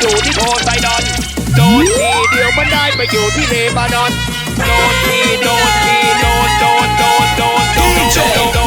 อยู่ที่โพไซดอน โดนทีเดียวมันได้ไปอยู่ที่เลบานอน โดนทีโดนทีโดนโดนโดนโดนโดนโดน